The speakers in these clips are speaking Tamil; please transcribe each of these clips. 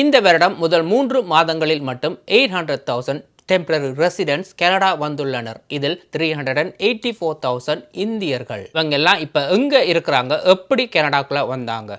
இந்த வருடம் முதல் மூன்று மாதங்களில் மட்டும் eight hundred thousand temporary residents Canada வந்துள்ளனர். இதில் three hundred and eighty four thousand இந்தியர்கள். இவங்க எல்லாம் இப்போ எங்கே இருக்கிறாங்க? எப்படி கனடாக்குள்ளே வந்தாங்க?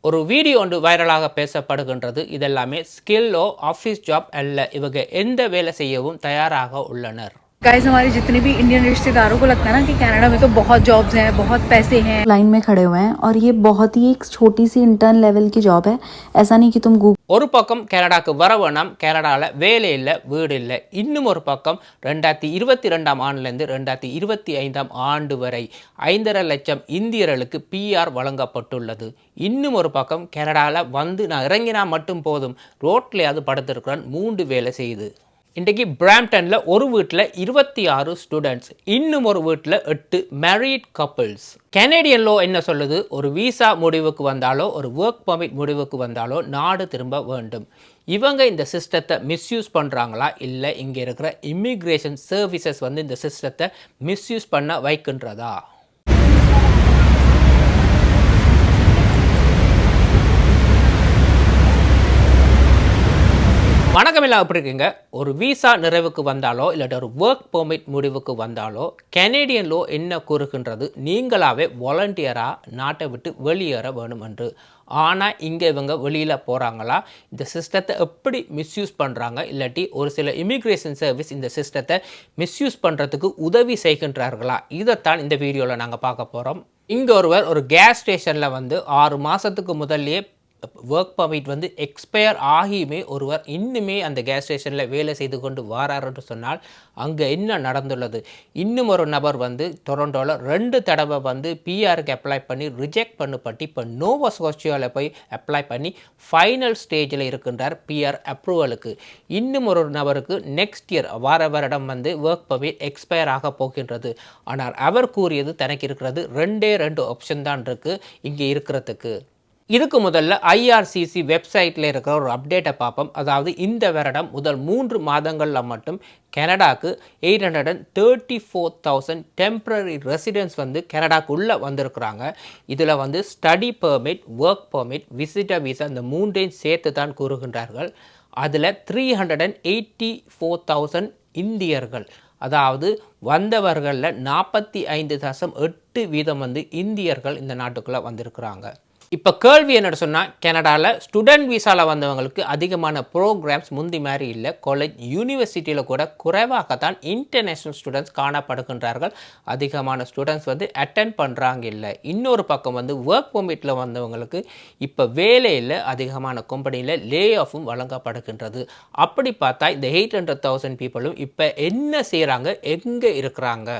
ஒரு வீடியோ ஒன்று வைரலாக பேசப்படுகின்றது. இதெல்லாமே ஸ்கில்லோ ஆஃபீஸ் ஜாப் அல்ல. இவங்க எந்த வேலை செய்யவும் தயாராக உள்ளனர். गाइस हमारे जितने भी इंडियन रिश्तेदारों को लगता है ना कि कनाडा में तो बहुत जॉब्स हैं बहुत पैसे हैं लाइन में खड़े हुए हैं और ये बहुत ही एक छोटी सी इंटर्न लेवल की जॉब है ऐसा नहीं कि तुम गूगल ஒரு பக்கம் கனடாக்கு வர வேணாம் கனடாவில் வேலை இல்லை வீடு இல்லை இன்னும் ஒரு பக்கம் ரெண்டாயிரத்தி இருபத்தி ரெண்டாம் ஆண்டுலேருந்து ரெண்டாயிரத்தி இருபத்தி ஐந்தாம் ஆண்டு வரை ஐந்தரை லட்சம் இந்தியர்களுக்கு பிஆர் வழங்கப்பட்டுள்ளது இன்னும் ஒரு பக்கம் கனடாவில் வந்து நான் இறங்கினா மட்டும் போதும் ரோட்லேயாவது படுத்திருக்கிறேன் மூன்று வேலை செய்யுது இன்றைக்கி பிராம்டனில் ஒரு வீட்டில் இருபத்தி ஆறு ஸ்டூடெண்ட்ஸ் இன்னும் ஒரு வீட்டில் எட்டு மேரீட் கப்புள்ஸ் கனேடியன் லோ என்ன சொல்லுது? ஒரு விசா முடிவுக்கு வந்தாலோ ஒரு ஒர்க் பர்மிட் முடிவுக்கு வந்தாலோ நாடு திரும்ப வேண்டும். இவங்க இந்த சிஸ்டத்தை மிஸ்யூஸ் பண்ணுறாங்களா இல்லை இங்கே இருக்கிற இமிக்ரேஷன் சர்வீசஸ் வந்து இந்த சிஸ்டத்தை மிஸ்யூஸ் பண்ண வைக்கின்றதா? வணக்கம் எல்லாம் எப்படி இருக்கீங்க? ஒரு விசா நிறைவுக்கு வந்தாலோ இல்லாட்டி ஒரு ஒர்க் பெர்மிட் முடிவுக்கு வந்தாலோ கெனேடியன் லோ என்ன கூறுகின்றது? நீங்களாவே வாலண்டியராக நாட்டை விட்டு வெளியேற வேணும் என்று ஆனால் இங்கே இவங்க வெளியில் போகிறாங்களா இந்த சிஸ்டத்தை எப்படி மிஸ்யூஸ் பண்ணுறாங்க இல்லாட்டி ஒரு சில இமிக்ரேஷன் சர்வீஸ் இந்த சிஸ்டத்தை மிஸ்யூஸ் பண்ணுறதுக்கு உதவி செய்கின்றார்களா? இதைத்தான் இந்த வீடியோவில் நாங்கள் பார்க்க போகிறோம் இங்கே ஒருவர் ஒரு கேஸ் ஸ்டேஷனில் வந்து ஆறு மாதத்துக்கு முதல்லையே ஒர்க் பர்மிட் வந்து எக்ஸ்பயர் ஆகியுமே ஒருவர் இன்னுமே அந்த கேஸ் ஸ்டேஷனில் வேலை செய்து கொண்டு வாரார் என்று சொன்னால் அங்கே என்ன நடந்துள்ளது? இன்னும் ஒரு நபர் வந்து டொரண்டோவில் ரெண்டு தடவை வந்து பிஆருக்கு அப்ளை பண்ணி ரிஜெக்ட் பண்ணப்பட்டு இப்போ நோவா சோசியாவில் போய் அப்ளை பண்ணி ஃபைனல் ஸ்டேஜில் இருக்கின்றார் பிஆர் அப்ரூவலுக்கு இன்னும் ஒரு நபருக்கு நெக்ஸ்ட் இயர் வார வருடம் வந்து ஒர்க் பர்மிட் எக்ஸ்பயர் ஆக போகின்றது. ஆனால் அவர் கூறியது தனக்கு இருக்கிறது. ரெண்டே ரெண்டு ஆப்ஷன் தான் இருக்குது இங்கே இருக்கிறதுக்கு. இதுக்கு முதல்ல ஐஆர்சிசி வெப்சைட்டில் இருக்கிற ஒரு அப்டேட்டை பார்ப்போம். அதாவது இந்த வருடம் முதல் மூன்று மாதங்களில் மட்டும் கனடாக்கு eight hundred and thirty four thousand temporary residents வந்து கனடாக்குள்ளே வந்திருக்கிறாங்க. இதில் வந்து study permit work permit visitor visa இந்த மூன்றையும் சேர்த்து தான் கூறுகின்றார்கள். அதில் three hundred and eighty four thousand இந்தியர்கள் அதாவது வந்தவர்களில் நாற்பத்தி ஐந்து தசம் எட்டு வீதம் வந்து இந்தியர்கள் இந்த நாட்டுக்குள்ளே வந்திருக்கிறாங்க. இப்போ கேள்வி என்ன சொன்னால் கனடாவில் ஸ்டூடெண்ட் விசாவில் வந்தவங்களுக்கு அதிகமான ப்ரோக்ராம்ஸ் முந்தி மாதிரி இல்லை. காலேஜ் யூனிவர்சிட்டியில் கூட குறைவாகத்தான் இன்டர்நேஷ்னல் ஸ்டூடெண்ட்ஸ் காணப்படுகின்றார்கள். அதிகமான ஸ்டூடெண்ட்ஸ் வந்து அட்டன் பண்ணுறாங்க இல்லை. இன்னொரு பக்கம் வந்து ஒர்க் பர்மிட்டில் வந்தவங்களுக்கு இப்போ வேலையில் அதிகமான கம்பெனியில் லே ஆஃபும் வழங்கப்படுகின்றது. அப்படி பார்த்தா இந்த எயிட் ஹண்ட்ரட் தௌசண்ட் பீப்புளும் இப்போ என்ன செய்கிறாங்க எங்கே இருக்கிறாங்க?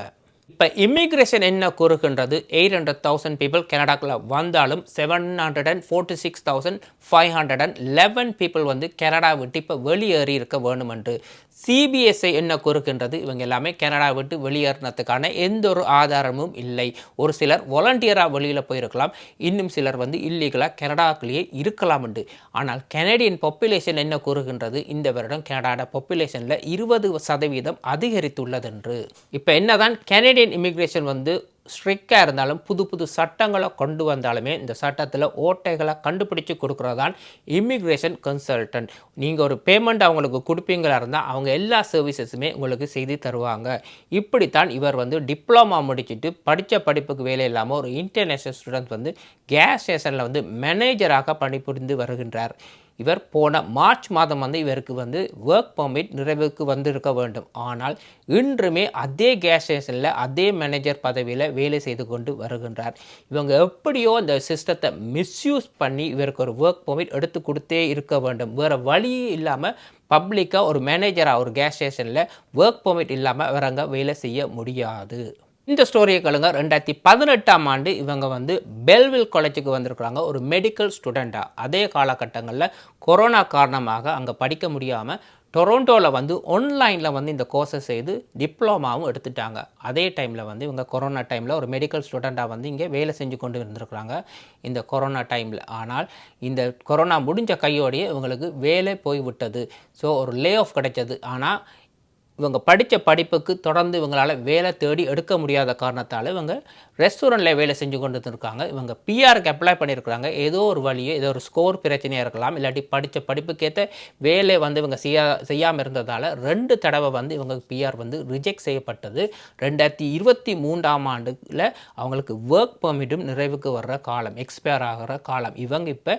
இப்போ இமிக்ரேஷன் என்ன கூறுகின்றது? எயிட் ஹண்ட்ரட் தௌசண்ட் பீப்புள் கனடாக்குள்ள வந்தாலும் seven hundred and forty six thousand five hundred and eleven people வந்து கனடா விட்டு இப்போ வெளியேறி இருக்க வேணும் என்று சிபிஎஸ்ஐ என்ன கூறுகின்றது இவங்க எல்லாமே கனடா விட்டு வெளியேறினதுக்கான எந்த ஒரு ஆதாரமும் இல்லை. ஒரு சிலர் வாலண்டியராக வெளியில் போயிருக்கலாம். இன்னும் சிலர் வந்து இல்லீகலாக கனடாக்குள்ளேயே இருக்கலாம் என்று ஆனால் கனடியன் பாப்புலேஷன் என்ன கூறுகின்றது இந்த வருடம் கனடாட பாப்புலேஷனில் இருபது சதவீதம் அதிகரித்துள்ளது என்று இப்போ என்னதான் கனடியன் இமிக்ரேஷன் வந்து ஸ்ட்ரிக்டாக இருந்தாலும் புது புது சட்டங்களை கொண்டு வந்தாலுமே இந்த சட்டத்தில் ஓட்டைகளை கண்டுபிடிச்சு கொடுக்குறதான் இமிக்ரேஷன் கன்சல்டன்ட் நீங்கள் ஒரு பேமெண்ட் அவங்களுக்கு கொடுப்பீங்களா இருந்தால் அவங்க எல்லா சர்வீசஸுமே உங்களுக்கு செய்து தருவாங்க. இப்படித்தான் இவர் வந்து டிப்ளமா முடிச்சுட்டு படித்த படிப்புக்கு வேலை இல்லாமல் ஒரு இன்டர்நேஷ்னல் ஸ்டூடெண்ட் வந்து கேஸ் ஸ்டேஷனில் வந்து மேனேஜராக பணிபுரிந்து வருகின்றார். இவர் போன மார்ச் மாதம் வந்து இவருக்கு வந்து ஒர்க் பர்மிட் நிறைவுக்கு வந்திருக்க வேண்டும். ஆனால் இன்றுமே அதே கேஸ் ஸ்டேஷனில் அதே மேனேஜர் பதவியில் வேலை செய்து கொண்டு வருகின்றார். இவங்க எப்படியோ அந்த சிஸ்டத்தை மிஸ்யூஸ் பண்ணி இவருக்கு ஒரு ஒர்க் பர்மிட் எடுத்து கொடுத்தே இருக்க வேண்டும். வேறு வழி இல்லாமல் பப்ளிக்காக ஒரு மேனேஜராக ஒரு கேஸ் ஸ்டேஷனில் ஒர்க் பர்மிட் இல்லாமல் இவரங்க வேலை செய்ய முடியாது. இந்த ஸ்டோரியை கேளுங்க. ரெண்டாயிரத்தி பதினெட்டாம் ஆண்டு இவங்க வந்து பெல்வில் காலேஜுக்கு வந்திருக்கிறாங்க. ஒரு மெடிக்கல் ஸ்டூடெண்ட்டாக அதே காலகட்டங்களில் கொரோனா காரணமாக அங்கே படிக்க முடியாமல் டொரண்டோவில் வந்து ஆன்லைனில் வந்து இந்த கோர்ஸை செய்து டிப்ளமாவும் எடுத்துட்டாங்க. அதே டைமில் வந்து இவங்க கொரோனா டைமில் ஒரு மெடிக்கல் ஸ்டூடெண்ட்டாக வந்து இங்கே வேலை செஞ்சு கொண்டு இருந்திருக்கிறாங்க. இந்த கொரோனா டைமில் ஆனால் இந்த கொரோனா முடிஞ்ச கையோடையே இவங்களுக்கு வேலை போய் விட்டது ஸோ ஒரு லே ஆஃப் கிடைச்சது. ஆனால் இவங்க படித்த படிப்புக்கு தொடர்ந்து இவங்களால் வேலை தேடி எடுக்க முடியாத காரணத்தால் இவங்க ரெஸ்டாரண்ட்டில் வேலை செஞ்சு கொண்டு இருக்காங்க இவங்க பிஆருக்கு அப்ளை பண்ணியிருக்கிறாங்க. ஏதோ ஒரு வழியே ஏதோ ஒரு ஸ்கோர் பிரச்சனையாக இருக்கலாம். இல்லாட்டி படித்த படிப்புக்கேற்ற வேலை வந்து இவங்க செய்யா செய்யாமல் இருந்ததால் ரெண்டு தடவை வந்து இவங்க பிஆர் வந்து ரிஜெக்ட் செய்யப்பட்டது. ரெண்டாயிரத்தி இருபத்தி மூன்றாம் ஆண்டில் அவங்களுக்கு ஒர்க் பெர்மிட்டும் நிறைவுக்கு வர்ற காலம் எக்ஸ்பயர் ஆகிற காலம். இவங்க இப்போ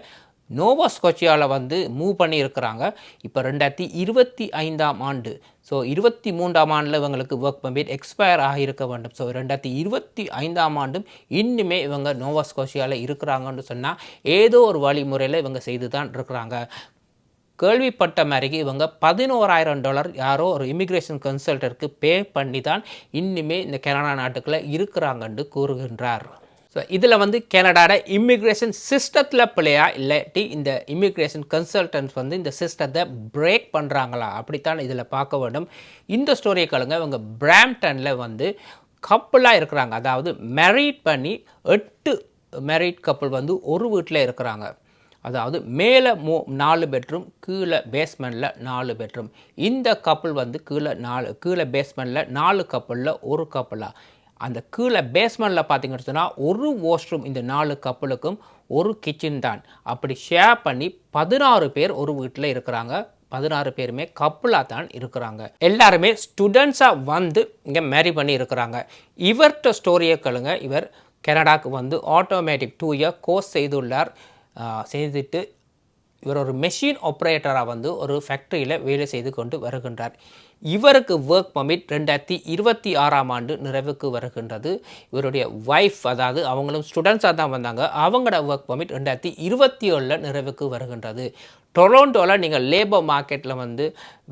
நோவா ஸ்கோச்சியாவில் வந்து மூவ் பண்ணியிருக்கிறாங்க. இப்போ ரெண்டாயிரத்தி இருபத்தி ஐந்தாம் ஆண்டு. ஸோ இருபத்தி மூன்றாம் ஆண்டில் இவங்களுக்கு ஒர்க் பர்மிட் எக்ஸ்பயர் ஆகியிருக்க வேண்டும். ஸோ ரெண்டாயிரத்தி இருபத்தி ஐந்தாம் ஆண்டும் இன்னுமே இவங்க நோவா ஸ்கோஷியாவில் இருக்கிறாங்கன்னு சொன்னால் ஏதோ ஒரு வழிமுறையில் இவங்க செய்து தான் இருக்கிறாங்க. கேள்விப்பட்ட மாதிரிக்கு இவங்க பதினோராயிரம் டாலர் யாரோ ஒரு இமிக்ரேஷன் கன்சல்டருக்கு பே பண்ணி தான் இன்னுமே இந்த கனடா நாட்டுக்குள்ளே இருக்கிறாங்கன்னு கூறுகின்றார். ஸோ இதில் வந்து கனடாட இமிக்ரேஷன் சிஸ்டத்தில் பிள்ளையா இல்லாட்டி இந்த இமிக்ரேஷன் கன்சல்டன்ஸ் வந்து இந்த சிஸ்டத்தை பிரேக் பண்ணுறாங்களா அப்படித்தான் இதில் பார்க்க வேண்டும். இந்த ஸ்டோரியை கேளுங்க. இவங்க பிராம்டனில் வந்து கப்புளாக இருக்கிறாங்க. அதாவது மேரீட் பண்ணி எட்டு மேரீட் கப்புள் வந்து ஒரு வீட்டில் இருக்கிறாங்க. அதாவது மேலே மூ நாலு பெட்ரூம் கீழே பேஸ்மெண்ட்டில் நாலு பெட்ரூம் இந்த கப்பல் வந்து கீழே நாலு கீழே பேஸ்மெண்ட்டில் நாலு கப்பலில் ஒரு கப்பலாக அந்த கீழே பேஸ்மெண்ட்டில் பார்த்தீங்கன்னு சொன்னால் ஒரு வாஷ்ரூம் இந்த நாலு கப்பலுக்கும் ஒரு கிச்சன் தான். அப்படி ஷேர் பண்ணி பதினாறு பேர் ஒரு வீட்டில் இருக்கிறாங்க. பதினாறு பேருமே கப்புளாக தான் இருக்கிறாங்க. எல்லாருமே ஸ்டூடெண்ட்ஸாக வந்து இங்கே மேரி பண்ணி இருக்கிறாங்க. இவர்கிட்ட ஸ்டோரியை கேளுங்க. இவர் கனடாக்கு வந்து ஆட்டோமேட்டிக் டூ இயர் கோர்ஸ் செய்துள்ளார் செய்துட்டு இவர் ஒரு மெஷின் ஆப்ரேட்டராக வந்து ஒரு ஃபேக்ட்ரியில் வேலை செய்து கொண்டு வருகின்றார். இவருக்கு ஒர்க் பர்மிட் ரெண்டாயிரத்தி இருபத்தி ஆறாம் ஆண்டு நிறைவுக்கு வருகின்றது. இவருடைய ஒய்ஃப் அதாவது அவங்களும் ஸ்டூடெண்ட்ஸாக தான் வந்தாங்க. அவங்களோட ஒர்க் பர்மிட் ரெண்டாயிரத்தி இருபத்தி ஏழில் நிறைவுக்கு வருகின்றது. டொரோண்டோவில் நீங்கள் லேபர் மார்க்கெட்டில் வந்து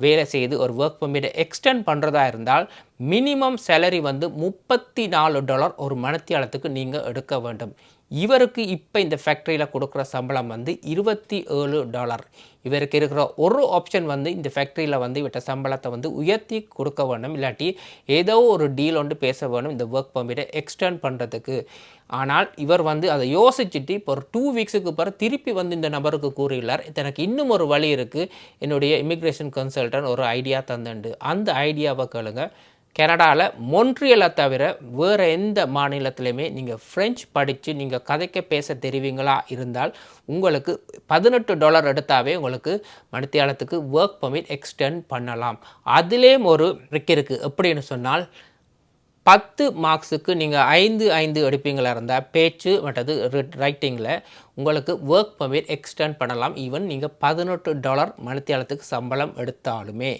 வேலை செய்து ஒரு ஒர்க் பர்மிட்டை எக்ஸ்டெண்ட் பண்ணுறதா இருந்தால் மினிமம் சேலரி வந்து முப்பத்தி நாலு டாலர் ஒரு மணித்தியாலத்துக்கு நீங்கள் எடுக்க வேண்டும். இவருக்கு இப்போ இந்த ஃபேக்ட்ரியில் கொடுக்குற சம்பளம் வந்து இருபத்தி ஏழு டாலர் இவருக்கு இருக்கிற ஒரு ஆப்ஷன் வந்து இந்த ஃபேக்ட்ரியில் வந்து இவற்ற சம்பளத்தை வந்து உயர்த்தி கொடுக்க வேணும். இல்லாட்டி ஏதோ ஒரு டீல் ஒன்று பேச வேணும் இந்த ஒர்க் பர்மிட்டை எக்ஸ்டெண்ட் பண்ணுறதுக்கு ஆனால் இவர் வந்து அதை யோசிச்சுட்டு இப்போ ஒரு டூ வீக்ஸுக்கு பிறகு திருப்பி வந்து இந்த நபருக்கு கூறியுள்ளார். எனக்கு இன்னும் ஒரு வழி இருக்குது என்னுடைய இமிக்ரேஷன் கன்சல்டன்ட் ஒரு ஐடியா தந்துண்டு. அந்த ஐடியாவை கேளுங்கள் கனடாவில் மொன்ட்ரியலை தவிர வேறு எந்த மாநிலத்திலையுமே நீங்கள் ஃப்ரெஞ்ச் படித்து நீங்கள் கதைக்க பேச தெரிவிங்களா இருந்தால் உங்களுக்கு பதினெட்டு டாலர் எடுத்தாவே உங்களுக்கு மணித்தியாலத்துக்கு ஒர்க் பர்மிட் எக்ஸ்டெண்ட் பண்ணலாம். அதுலேயும் ஒரு ட்ரிக் இருக்குது எப்படின்னு சொன்னால் பத்து மார்க்ஸுக்கு நீங்கள் ஐந்து ஐந்து எடுப்பீங்களா இருந்தால் பேச்சு மற்றது ரைட்டிங்கில் உங்களுக்கு ஒர்க் பர்மிட் எக்ஸ்டெண்ட் பண்ணலாம். ஈவன் நீங்கள் பதினெட்டு டாலர் மணித்தியாலத்துக்கு சம்பளம் எடுத்தாலுமே.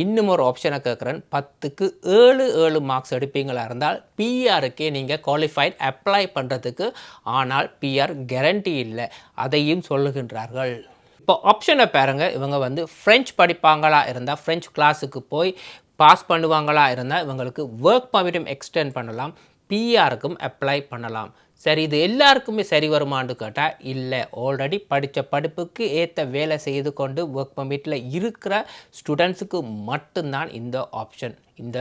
இன்னும் ஒரு ஆப்ஷனை கேட்குறேன் பத்துக்கு ஏழு ஏழு மார்க்ஸ் எடுப்பீங்களா இருந்தால் பிஆருக்கே நீங்கள் குவாலிஃபைட் அப்ளை பண்ணுறதுக்கு ஆனால் பிஆர் கேரண்டி இல்லை. அதையும் சொல்லுகின்றார்கள். இப்போ ஆப்ஷனை பாருங்க. இவங்க வந்து ஃப்ரெஞ்ச் படிப்பாங்களா இருந்தால் ஃப்ரெஞ்ச் கிளாஸுக்கு போய் பாஸ் பண்ணுவாங்களா இருந்தால் இவங்களுக்கு ஒர்க் பர்மிட்டும் எக்ஸ்டெண்ட் பண்ணலாம். பிஆருக்கும் அப்ளை பண்ணலாம். சரி இது எல்லாருக்குமே சரி வருமான்னு கேட்டால் இல்லை. ஆல்ரெடி படித்த படிப்புக்கு ஏற்ற வேலை செய்து கொண்டு ஒர்க் பர்மிட்டில் இருக்கிற ஸ்டூடெண்ட்ஸுக்கு மட்டும்தான் இந்த ஆப்ஷன் இந்த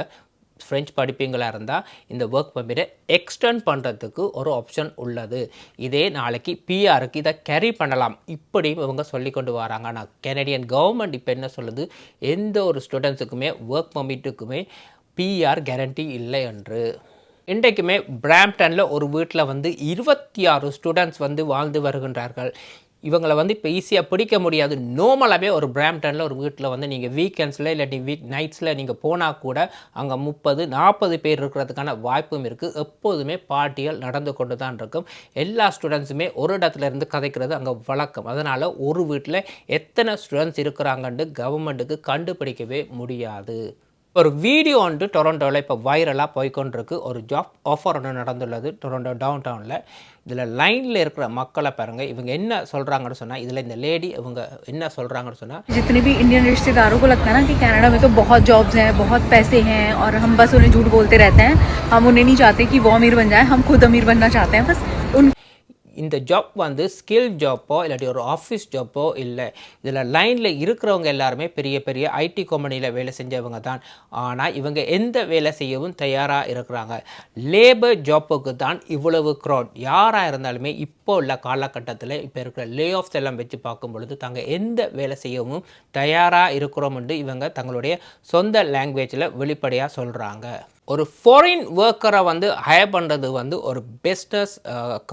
ஃப்ரெஞ்ச் படிப்பீங்களாக இருந்தால் இந்த ஒர்க் பர்மிட்டை எக்ஸ்டெண்ட் பண்ணுறதுக்கு ஒரு ஆப்ஷன் உள்ளது. இதே நாளைக்கு பிஆருக்கு இதை கேரி பண்ணலாம். இப்படி இவங்க சொல்லி கொண்டு வராங்க. ஆனால் கெனடியன் கவர்மெண்ட் இப்போ என்ன சொல்லுது? எந்த ஒரு ஸ்டூடெண்ட்ஸுக்குமே ஒர்க் பர்மிட்டுக்குமே பிஆர் கேரண்டி இல்லை என்று. இன்றைக்குமே பிராம்டனில் ஒரு வீட்டில் வந்து இருபத்தி ஆறு ஸ்டூடெண்ட்ஸ் வந்து வாழ்ந்து வருகின்றார்கள். இவங்களை வந்து இப்போ ஈஸியாக பிடிக்க முடியாது. நார்மலாகவே ஒரு பிராம்டனில் ஒரு வீட்டில் வந்து நீங்கள் வீக்கெண்ட்ஸில் இல்லாட்டி வீக் நைட்ஸில் நீங்கள் போனால் கூட அங்கே முப்பது நாற்பது பேர் இருக்கிறதுக்கான வாய்ப்பும் இருக்குது எப்போதுமே பார்ட்டிகள் நடந்து கொண்டு தான் இருக்கும். எல்லா ஸ்டூடெண்ட்ஸுமே ஒரு இடத்துல இருந்து கதைக்கிறது அங்கே வழக்கம். அதனால் ஒரு வீட்டில் எத்தனை ஸ்டூடெண்ட்ஸ் இருக்கிறாங்கன்னு கவர்மெண்ட்டுக்கு கண்டுபிடிக்கவே முடியாது. ஒரு வீடியோ ஒன்று டொரண்டோவில் இப்போ வைரலாக போய்க்கொண்டிருக்கு ஒரு ஜாப் ஆஃபர் ஒன்று நடந்துள்ளது டொரண்டோ டவுன் டவுனில் இதில் லைனில் இருக்கிற மக்களை பாருங்கள் இவங்க என்ன சொல்கிறாங்கன்னு சொன்னால் இதில் இந்த லேடி இவங்க என்ன சொல்கிறாங்கன்னு சொன்னால் जितने भी इंडियन रिश्तेदारों को लगता है ना कि कनाडा में तो बहुत जॉब्स हैं बहुत पैसे हैं और हम बस उन्हें झूठ बोलते रहते हैं हम उन्हें नहीं चाहते कि वो अमीर बन जाए हम खुद अमीर बनना चाहते हैं बस उन இந்த ஜாப் வந்து ஸ்கில் ஜாப்போ இல்லாட்டி ஒரு ஆஃபீஸ் ஜாப்போ இல்லை. இதில் லைனில் இருக்கிறவங்க எல்லாருமே பெரிய பெரிய ஐடி கம்பெனியில் வேலை செஞ்சவங்க தான். ஆனால் இவங்க எந்த வேலை செய்யவும் தயாராக இருக்கிறாங்க. லேபர் ஜாப்புக்கு தான் இவ்வளவு க்ரௌட் யாராக இருந்தாலுமே இப்போ உள்ள காலகட்டத்தில் இப்போ இருக்கிற லே ஆஃப்ஸ் எல்லாம் வச்சு பார்க்கும் பொழுது தாங்க எந்த வேலை செய்யவும் தயாராக இருக்கிறோம் என்று இவங்க தங்களுடைய சொந்த லாங்குவேஜில் வெளிப்படையாக சொல்கிறாங்க ஒரு ஃபாரின் ஒர்க்கரை வந்து ஹையர் பண்ணுறது வந்து ஒரு பிஸ்னஸ்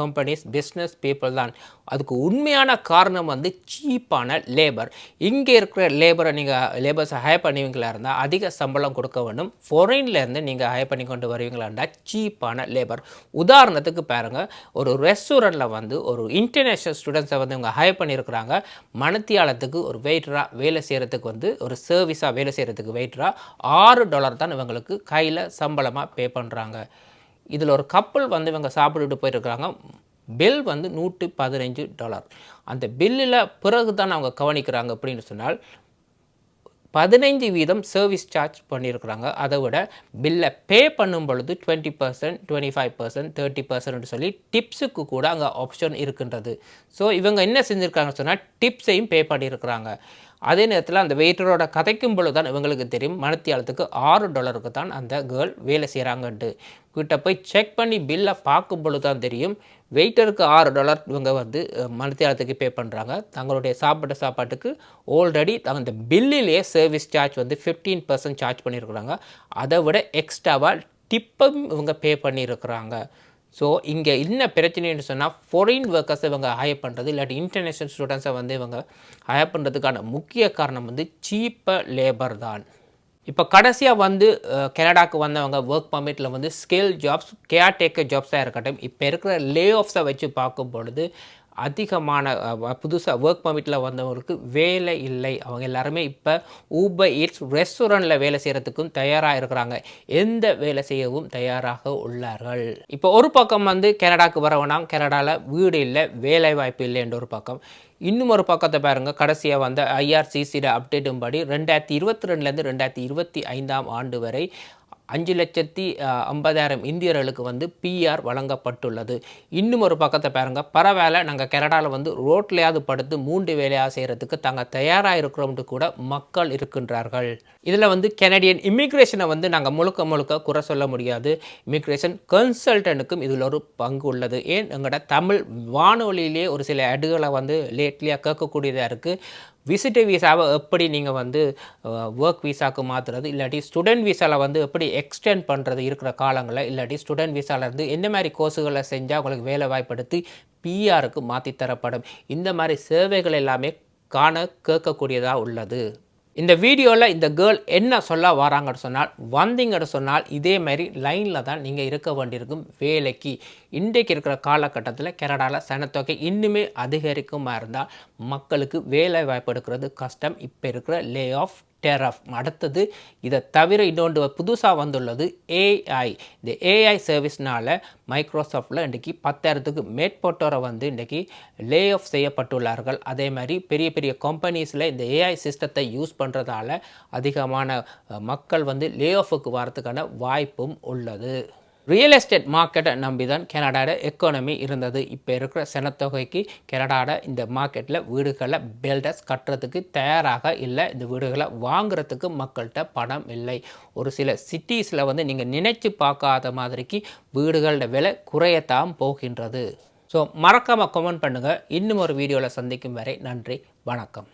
கம்பெனிஸ் பிஸ்னஸ் பீப்புள் தான். அதுக்கு உண்மையான காரணம் வந்து சீப்பான லேபர் இங்கே இருக்கிற லேபரை நீங்கள் லேபர்ஸை ஹையர் பண்ணுவீங்களா இருந்தால் அதிக சம்பளம் கொடுக்க வேண்டும். ஃபாரின்லேருந்து நீங்கள் ஹையர் பண்ணி கொண்டு வருவீங்களா இருந்தால் சீப்பான லேபர் உதாரணத்துக்கு பாருங்கள் ஒரு ரெஸ்டாரண்ட்டில் வந்து ஒரு இன்டர்நேஷ்னல் ஸ்டூடெண்ட்ஸை வந்து இவங்க ஹையர் பண்ணியிருக்கிறாங்க மணத்தியாலத்துக்கு ஒரு வெயிட்டராக வேலை செய்கிறதுக்கு வந்து ஒரு சர்வீஸாக வேலை செய்கிறதுக்கு வெயிட்டராக ஆறு டாலர் தான் இவங்களுக்கு கையில் சம்பளமாக பே பண்ணுறாங்க இதில் ஒரு கப்பல் வந்து இவங்க சாப்பிட்டுட்டு போயிருக்கிறாங்க. பில் வந்து நூற்று பதினஞ்சு டாலர் அந்த பில்லில் பிறகு தான் அவங்க கவனிக்கிறாங்க அப்படின்னு சொன்னால் பதினைஞ்சு வீதம் சர்வீஸ் சார்ஜ் பண்ணியிருக்கிறாங்க. அதை விட பில்லை பே பண்ணும் பொழுது twenty percent twenty five percent thirty percent சொல்லி டிப்ஸுக்கு கூட அங்கே ஆப்ஷன் இருக்கின்றது. ஸோ இவங்க என்ன செஞ்சுருக்காங்கன்னு சொன்னால் டிப்ஸையும் பே பண்ணியிருக்கிறாங்க. அதே நேரத்தில் அந்த வெயிட்டரோட கதைக்கும் பொழுது தான் இவங்களுக்கு தெரியும் மணத்தியாலத்துக்கு ஆறு டாலருக்கு தான் அந்த கேர்ள் வேலை செய்கிறாங்கன்ட்டு கிட்ட போய் செக் பண்ணி பில்லை பார்க்கும் பொழுது தான் தெரியும் வெயிட்டருக்கு ஆறு டாலர் இவங்க வந்து மணத்தியாலத்துக்கு பே பண்ணுறாங்க தங்களுடைய சாப்பிட்ட சாப்பாட்டுக்கு ஆல்ரெடி அந்த பில்லிலேயே சர்வீஸ் சார்ஜ் வந்து ஃபிஃப்டீன் பர்சன்ட் சார்ஜ் பண்ணியிருக்கிறாங்க அதை விட எக்ஸ்ட்ராவாக டிப்பும் இவங்க பே பண்ணியிருக்கிறாங்க ஸோ இங்கே என்ன பிரச்சனைன்னு சொன்னால் ஃபாரின் ஒர்க்கர்ஸ் இவங்க ஹையர் பண்ணுறது இல்லாட்டி இன்டர்நேஷ்னல் ஸ்டூடெண்ட்ஸை வந்து இவங்க ஹையர் பண்ணுறதுக்கான முக்கிய காரணம் வந்து சீப்பர் லேபர் தான். இப்போ கடைசியாக வந்து கனடாக்கு வந்தவங்க ஒர்க் பர்மிட்டில் வந்து ஸ்கில் ஜாப்ஸ் கேர் டேக்கர் ஜாப்ஸாக இருக்கட்டும் இப்போ இருக்கிற லே ஆஃப்ஸை வச்சு பார்க்கும் பொழுது அதிகமான புதுசாக ஒர்க் பர்மிட்டில் வந்தவங்களுக்கு வேலை இல்லை. அவங்க எல்லாருமே இப்போ ஊபர் ஈட்ஸ் ரெஸ்டாரண்ட்டில் வேலை செய்கிறதுக்கும் தயாராக இருக்கிறாங்க. எந்த வேலை செய்யவும் தயாராக உள்ளார்கள். இப்போ ஒரு பக்கம் வந்து கனடாக்கு வரவனா கனடாவில் வீடு இல்லை வேலை வாய்ப்பு இல்லைன்ற ஒரு பக்கம். இன்னும் ஒரு பக்கத்தை பாருங்கள் கடைசியாக வந்த ஐஆர்சிசியோட அப்டேட்டும் படி ரெண்டாயிரத்தி இருபத்தி ரெண்டுலேருந்து ரெண்டாயிரத்தி இருபத்தி ஐந்தாம் ஆண்டு வரை அஞ்சு லட்சத்தி ஐம்பதாயிரம் இந்தியர்களுக்கு வந்து பிஆர் வழங்கப்பட்டுள்ளது. இன்னும் ஒரு பக்கத்தை பாருங்கள் பரவாயில்ல நாங்கள் கனடாவில் வந்து ரோட்லையாவது படுத்து மூன்று வேலையாக செய்கிறதுக்கு தாங்கள் தயாராக இருக்கிறோம்னு கூட மக்கள் இருக்கின்றார்கள். இதில் வந்து கெனடியன் இமிக்ரேஷனை வந்து நாங்கள் முழுக்க முழுக்க குறை சொல்ல முடியாது. இமிக்ரேஷன் கன்சல்டனுக்கும் இதில் ஒரு பங்கு உள்ளது. ஏன்? எங்களோட தமிழ் வானொலியிலே ஒரு சில அடுகளை வந்து லேட்லியாக கேட்கக்கூடியதாக இருக்குது விசிட்டர் விசாவை எப்படி நீங்கள் வந்து ஒர்க் விசாவுக்கு மாற்றுறது இல்லாட்டி ஸ்டூடெண்ட் விசாவில் வந்து எப்படி எக்ஸ்டெண்ட் பண்ணுறது இருக்கிற காலங்களில் இல்லாட்டி ஸ்டூடெண்ட் விசாவில் எந்த மாதிரி கோர்ஸுகளை செஞ்சால் உங்களுக்கு வேலை வாய்ப்படுத்தி பிஆருக்கு மாற்றி தரப்படும். இந்த மாதிரி சேவைகள் எல்லாமே காண கேட்கக்கூடியதாக உள்ளது. இந்த வீடியோவில் இந்த கேர்ள் என்ன சொல்ல வராங்கன்னு சொன்னால் வந்தீங்கன்னு சொன்னால் இதே மாதிரி லைனில் தான் நீங்கள் இருக்க வேண்டியிருக்கும் வேலைக்கு. இன்றைக்கு இருக்கிற காலகட்டத்தில் கனடாவில் சனத்தொகை இன்னுமே அதிகரிக்குமா இருந்தால் மக்களுக்கு வேலை வாய்ப்பு எடுக்கிறது கஷ்டம். இப்போ இருக்கிற லே ஆஃப் டெரஃப் அடுத்தது இதை தவிர இன்னொன்று புதுசாக வந்துள்ளது ஏஐ இந்த ஏஐ சர்வீஸ்னால் மைக்ரோசாஃப்டில் இன்றைக்கி பத்தாயிரத்துக்கு மேற்பட்டோரை வந்து இன்றைக்கி லே ஆஃப் செய்யப்பட்டுள்ளார்கள். அதே மாதிரி பெரிய பெரிய கம்பெனிஸில் இந்த ஏஐ சிஸ்டத்தை யூஸ் பண்ணுறதால அதிகமான மக்கள் வந்து லே ஆஃபுக்கு வரத்துக்கான வாய்ப்பும் உள்ளது. ரியல் எஸ்டேட் மார்க்கெட்டை நம்பி தான் கனடாட எக்கானமி இருந்தது. இப்போ இருக்கிற சனத்தொகைக்கு கனடாட இந்த மார்க்கெட்டில் வீடுகளை பில்டர்ஸ் கட்டுறதுக்கு தயாராக இல்லை. இந்த வீடுகளை வாங்குறதுக்கு மக்கள்கிட்ட பணம் இல்லை. ஒரு சில சிட்டிஸில் வந்து நீங்கள் நினைச்சு பார்க்காத மாதிரிக்கு வீடுகளோட விலை குறையத்தான் போகின்றது. ஸோ மறக்காமல் கமெண்ட் பண்ணுங்கள் இன்னும் ஒரு வீடியோவில் சந்திக்கும் வரை நன்றி வணக்கம்.